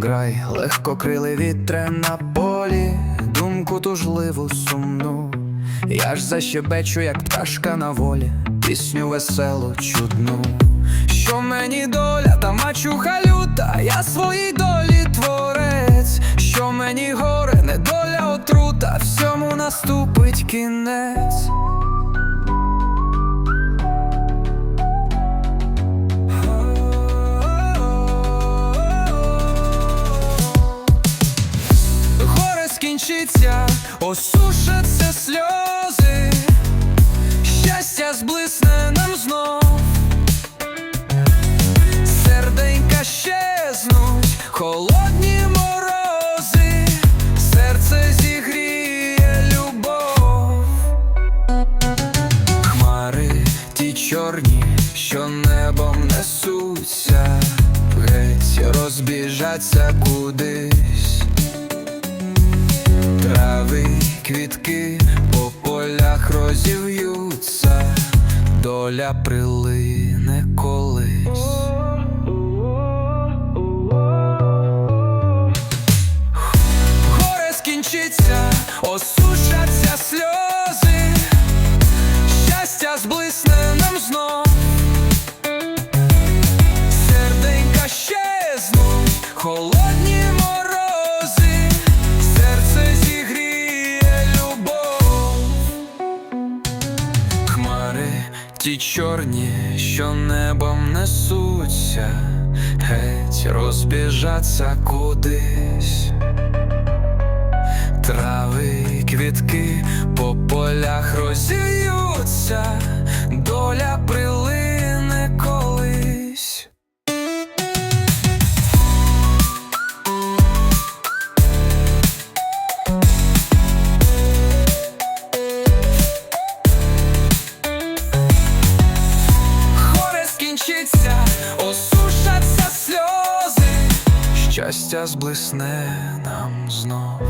грай, легко крили вітре на полі, думку тужливу сумну. Я ж защебечу, як пташка на волі, пісню веселу, чудну. Що мені доля та мачуха люта, я своїй долі творець, що мені горе, не доля отрута, всьому наступить кінець. Горе скінчиться, осушаться сльози, щастя зблисне нам знов, серденька щезнуть, холодні морози, серце зігріє любов, хмари ті чорні, що небом несуться, геть розбіжаться кудись. Квітки по полях розів'ються, доля прилине колись. Горе скінчиться, осушаться сльози, щастя зблисне нам знов. Серденька щезнуть, ті чорні, що небом несуться, геть розбіжаться кудись. Трави, квітки по полях розіються, доля прилине щастя зблисне нам знов.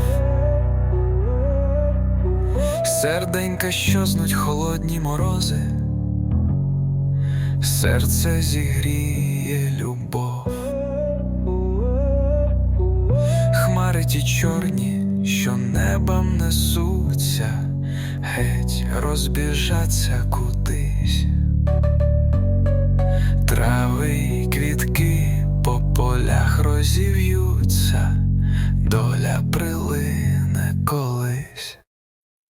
Серденька щознуть холодні морози, серце зігріє любов. Хмари ті чорні, що небом несуться, геть розбіжаться кудись. Трави й квітки по полях розів'ються, я